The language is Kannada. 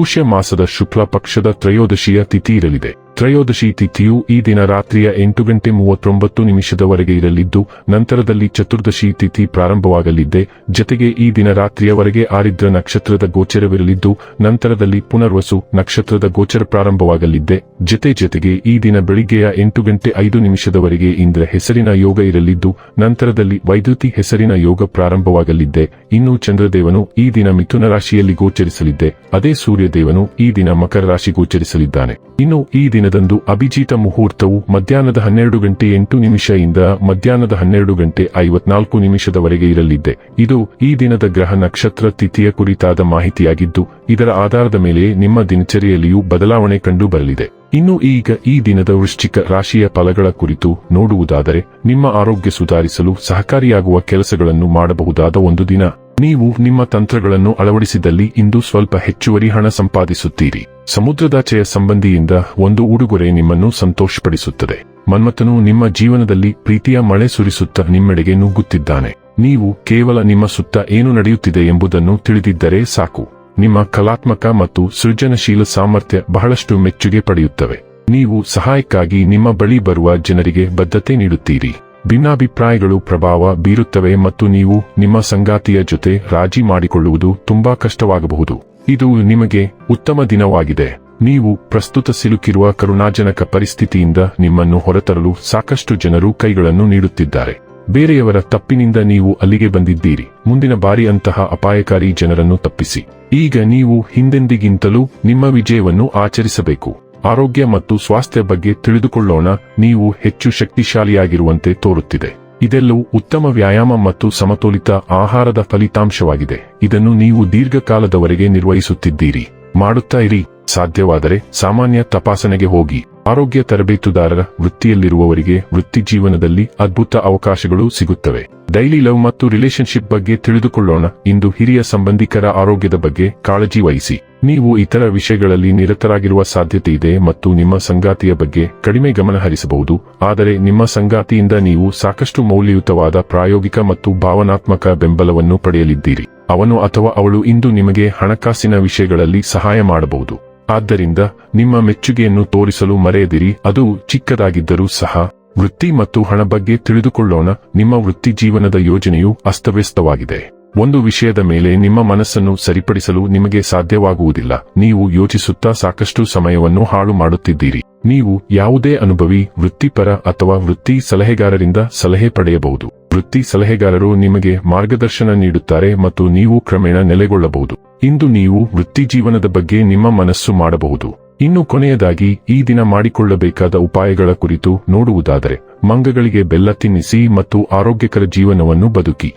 ಪುಷ್ಯ ಮಾಸದ ಶುಕ್ಲ ಪಕ್ಷದ ತ್ರಯೋದಶಿಯ ತಿಥಿ ಇರಲಿದೆ. ತ್ರಯೋದಶಿ ತಿಥಿಯು ಈ ದಿನ ರಾತ್ರಿಯ ಎಂಟು ಗಂಟೆ ಮೂವತ್ತೊಂಬತ್ತು ನಿಮಿಷದವರೆಗೆ ಇರಲಿದ್ದು, ನಂತರದಲ್ಲಿ ಚತುರ್ದಶಿ ತಿಥಿ ಪ್ರಾರಂಭವಾಗಲಿದ್ದೆ. ಜತೆಗೆ ಈ ದಿನ ರಾತ್ರಿಯವರೆಗೆ ಆರಿದ್ರ ನಕ್ಷತ್ರದ ಗೋಚರವಿರಲಿದ್ದು, ನಂತರದಲ್ಲಿ ಪುನರ್ವಸು ನಕ್ಷತ್ರದ ಗೋಚರ ಪ್ರಾರಂಭವಾಗಲಿದ್ದೆ. ಜತೆ ಜತೆಗೆ ಈ ದಿನ ಬೆಳಿಗ್ಗೆಯ ಎಂಟು ಗಂಟೆ ಐದು ನಿಮಿಷದವರೆಗೆ ಇಂದ್ರ ಹೆಸರಿನ ಯೋಗ ಇರಲಿದ್ದು, ನಂತರದಲ್ಲಿ ವೈದ್ಯುತಿ ಹೆಸರಿನ ಯೋಗ ಪ್ರಾರಂಭವಾಗಲಿದ್ದೆ. ಇನ್ನು ಚಂದ್ರದೇವನು ಈ ದಿನ ಮಿಥುನ ರಾಶಿಯಲ್ಲಿ ಗೋಚರಿಸಲಿದ್ದೆ. ಅದೇ ಸೂರ್ಯದೇವನು ಈ ದಿನ ಮಕರ ರಾಶಿ ಗೋಚರಿಸಲಿದ್ದಾನೆ ಇನ್ನು ಈ ದಿನದಂದು ಅಭಿಜಿತ ಮುಹೂರ್ತವು ಮಧ್ಯಾಹ್ನದ ಹನ್ನೆರಡು ಗಂಟೆ ಎಂಟು ನಿಮಿಷದಿಂದ ಮಧ್ಯಾಹ್ನದ ಹನ್ನೆರಡು ಗಂಟೆ ಐವತ್ನಾಲ್ಕು ನಿಮಿಷದವರೆಗೆ ಇರಲಿದೆ ಇದು ಈ ದಿನದ ಗ್ರಹ ನಕ್ಷತ್ರ ತಿಥಿಯ ಕುರಿತಾದ ಮಾಹಿತಿಯಾಗಿದ್ದು, ಇದರ ಆಧಾರದ ಮೇಲೆ ನಿಮ್ಮ ದಿನಚರಿಯಲ್ಲಿಯೂ ಬದಲಾವಣೆ ಕಂಡು ಬರಲಿದೆ. ಇನ್ನು ಈಗ ಈ ದಿನದ ವೃಶ್ಚಿಕ ರಾಶಿಯ ಫಲಗಳ ಕುರಿತು ನೋಡುವುದಾದರೆ, ನಿಮ್ಮ ಆರೋಗ್ಯ ಸುಧಾರಿಸಲು ಸಹಕಾರಿಯಾಗುವ ಕೆಲಸಗಳನ್ನು ಮಾಡಬಹುದಾದ ಒಂದು ದಿನ. ನೀವು ನಿಮ್ಮ ತಂತ್ರಗಳನ್ನು ಅಳವಡಿಸಿದಲ್ಲಿ ಇಂದು ಸ್ವಲ್ಪ ಹೆಚ್ಚುವರಿ ಹಣ ಸಂಪಾದಿಸುತ್ತೀರಿ. ಸಮುದ್ರದಾಚೆಯ ಸಂಬಂಧಿಯಿಂದ ಒಂದು ಉಡುಗೊರೆ ನಿಮ್ಮನ್ನು ಸಂತೋಷಪಡಿಸುತ್ತದೆ. ಮನ್ಮಥನು ನಿಮ್ಮ ಜೀವನದಲ್ಲಿ ಪ್ರೀತಿಯ ಮಳೆ ಸುರಿಸುತ್ತಾ ನಿಮ್ಮೆಡೆಗೆ ನುಗ್ಗುತ್ತಿದ್ದಾನೆ. ನೀವು ಕೇವಲ ನಿಮ್ಮ ಸುತ್ತ ಏನು ನಡೆಯುತ್ತಿದೆ ಎಂಬುದನ್ನು ತಿಳಿದಿದ್ದರೆ ಸಾಕು. ನಿಮ್ಮ ಕಲಾತ್ಮಕ ಮತ್ತು ಸೃಜನಶೀಲ ಸಾಮರ್ಥ್ಯ ಬಹಳಷ್ಟು ಮೆಚ್ಚುಗೆ ಪಡೆಯುತ್ತವೆ. ನೀವು ಸಹಾಯಕ್ಕಾಗಿ ನಿಮ್ಮ ಬಳಿ ಬರುವ ಜನರಿಗೆ ಬದ್ಧತೆ ನೀಡುತ್ತೀರಿ. ಭಿನ್ನಾಭಿಪ್ರಾಯಗಳು ಪ್ರಭಾವ ಬೀರುತ್ತವೆ ಮತ್ತು ನೀವು ನಿಮ್ಮ ಸಂಗಾತಿಯ ಜೊತೆ ರಾಜಿ ಮಾಡಿಕೊಳ್ಳುವುದು ತುಂಬಾ ಕಷ್ಟವಾಗಬಹುದು. ಇದು ನಿಮಗೆ ಉತ್ತಮ ದಿನವಾಗಿದೆ. ನೀವು ಪ್ರಸ್ತುತ ಸಿಲುಕಿರುವ ಕರುಣಾಜನಕ ಪರಿಸ್ಥಿತಿಯಿಂದ ನಿಮ್ಮನ್ನು ಹೊರತರಲು ಸಾಕಷ್ಟು ಜನರು ಕೈಗಳನ್ನು ನೀಡುತ್ತಿದ್ದಾರೆ. ಬೇರೆಯವರ ತಪ್ಪಿನಿಂದ ನೀವು ಅಲ್ಲಿಗೆ ಬಂದಿದ್ದೀರಿ. ಮುಂದಿನ ಬಾರಿ ಅಂತಹ ಅಪಾಯಕಾರಿ ಜನರನ್ನು ತಪ್ಪಿಸಿ. ಈಗ ನೀವು ಹಿಂದೆಂದಿಗಿಂತಲೂ ನಿಮ್ಮ ವಿಜಯವನ್ನು ಆಚರಿಸಬೇಕು. ಆರೋಗ್ಯ ಮತ್ತು ಸ್ವಾಸ್ಥ್ಯ ಬಗ್ಗೆ ತಿಳಿದುಕೊಳ್ಳೋಣ. ನೀವು ಹೆಚ್ಚು ಶಕ್ತಿಶಾಲಿಯಾಗಿರುವಂತೆ ತೋರುತ್ತಿದೆ. ಇದೆಲ್ಲವೂ ಉತ್ತಮ ವ್ಯಾಯಾಮ ಮತ್ತು ಸಮತೋಲಿತ ಆಹಾರದ ಫಲಿತಾಂಶವಾಗಿದೆ. ಇದನ್ನು ನೀವು ದೀರ್ಘಕಾಲದವರೆಗೆ ನಿರ್ವಹಿಸುತ್ತಿದ್ದೀರಿ. ಮಾಡುತ್ತಾ ಇರಿ. ಸಾಧ್ಯವಾದರೆ ಸಾಮಾನ್ಯ ತಪಾಸಣೆಗೆ ಹೋಗಿ. ಆರೋಗ್ಯ ತರಬೇತುದಾರರ ವೃತ್ತಿಯಲ್ಲಿರುವವರಿಗೆ ವೃತ್ತಿ ಜೀವನದಲ್ಲಿ ಅದ್ಭುತ ಅವಕಾಶಗಳು ಸಿಗುತ್ತವೆ. ಡೈಲಿ ಲವ್ ಮತ್ತು ರಿಲೇಶನ್ಶಿಪ್ ಬಗ್ಗೆ ತಿಳಿದುಕೊಳ್ಳೋಣ. ಇಂದು ಹಿರಿಯ ಸಂಬಂಧಿಕರ ಆರೋಗ್ಯದ ಬಗ್ಗೆ ಕಾಳಜಿ ವಹಿಸಿ. ನೀವು ಇತರ ವಿಷಯಗಳಲ್ಲಿ ನಿರತರಾಗಿರುವ ಸಾಧ್ಯತೆ ಇದೆ ಮತ್ತು ನಿಮ್ಮ ಸಂಗಾತಿಯ ಬಗ್ಗೆ ಕಡಿಮೆ ಗಮನ ಹರಿಸಬಹುದು, ಆದರೆ ನಿಮ್ಮ ಸಂಗಾತಿಯಿಂದ ನೀವು ಸಾಕಷ್ಟು ಮೌಲ್ಯಯುತವಾದ ಪ್ರಾಯೋಗಿಕ ಮತ್ತು ಭಾವನಾತ್ಮಕ ಬೆಂಬಲವನ್ನು ಪಡೆಯಲಿದ್ದೀರಿ. ಅವನು ಅಥವಾ ಅವಳು ಇಂದು ನಿಮಗೆ ಹಣಕಾಸಿನ ವಿಷಯಗಳಲ್ಲಿ ಸಹಾಯ ಮಾಡಬಹುದು. ಆದ್ದರಿಂದ ನಿಮ್ಮ ಮೆಚ್ಚುಗೆಯನ್ನು ತೋರಿಸಲು ಮರೆಯದಿರಿ, ಅದು ಚಿಕ್ಕದಾಗಿದ್ದರೂ ಸಹ. ವೃತ್ತಿ ಮತ್ತು ಹಣ ಬಗ್ಗೆ ತಿಳಿದುಕೊಳ್ಳೋಣ, ನಿಮ್ಮ ವೃತ್ತಿ ಜೀವನದ ಯೋಜನೆಯು ಅಸ್ತವ್ಯಸ್ತವಾಗಿದೆ. ಒಂದು ವಿಷಯದ ಮೇಲೆ ನಿಮ್ಮ ಮನಸ್ಸನ್ನು ಸರಿಪಡಿಸಲು ನಿಮಗೆ ಸಾಧ್ಯವಾಗುವುದಿಲ್ಲ. ನೀವು ಯೋಚಿಸುತ್ತಾ ಸಾಕಷ್ಟು ಸಮಯವನ್ನು ಹಾಳು ಮಾಡುತ್ತಿದ್ದೀರಿ. ನೀವು ಯಾವುದೇ ಅನುಭವಿ, ವೃತ್ತಿಪರ ಅಥವಾ ವೃತ್ತಿ ಸಲಹೆಗಾರರಿಂದ ಸಲಹೆ ಪಡೆಯಬಹುದು. ವೃತ್ತಿ ಸಲಹೆಗಾರರು ನಿಮಗೆ ಮಾರ್ಗದರ್ಶನ ನೀಡುತ್ತಾರೆ ಮತ್ತು ನೀವು ಕ್ರಮೇಣ ನೆಲೆಗೊಳ್ಳಬಹುದು. ಇಂದು ನೀವು ವೃತ್ತಿ ಜೀವನದ ಬಗ್ಗೆ ನಿಮ್ಮ ಮನಸ್ಸು ಮಾಡಬಹುದು. ಇನ್ನು ಕೊನೆಯದಾಗಿ, ಈ ದಿನ ಮಾಡಿಕೊಳ್ಳಬೇಕಾದ ಉಪಾಯಗಳ ಕುರಿತು ನೋಡುವುದಾದರೆ, ಮಂಗಗಳಿಗೆ ಬೆಲ್ಲ ತಿನ್ನಿಸಿ ಮತ್ತು ಆರೋಗ್ಯಕರ ಜೀವನವನ್ನು ಬದುಕಿ.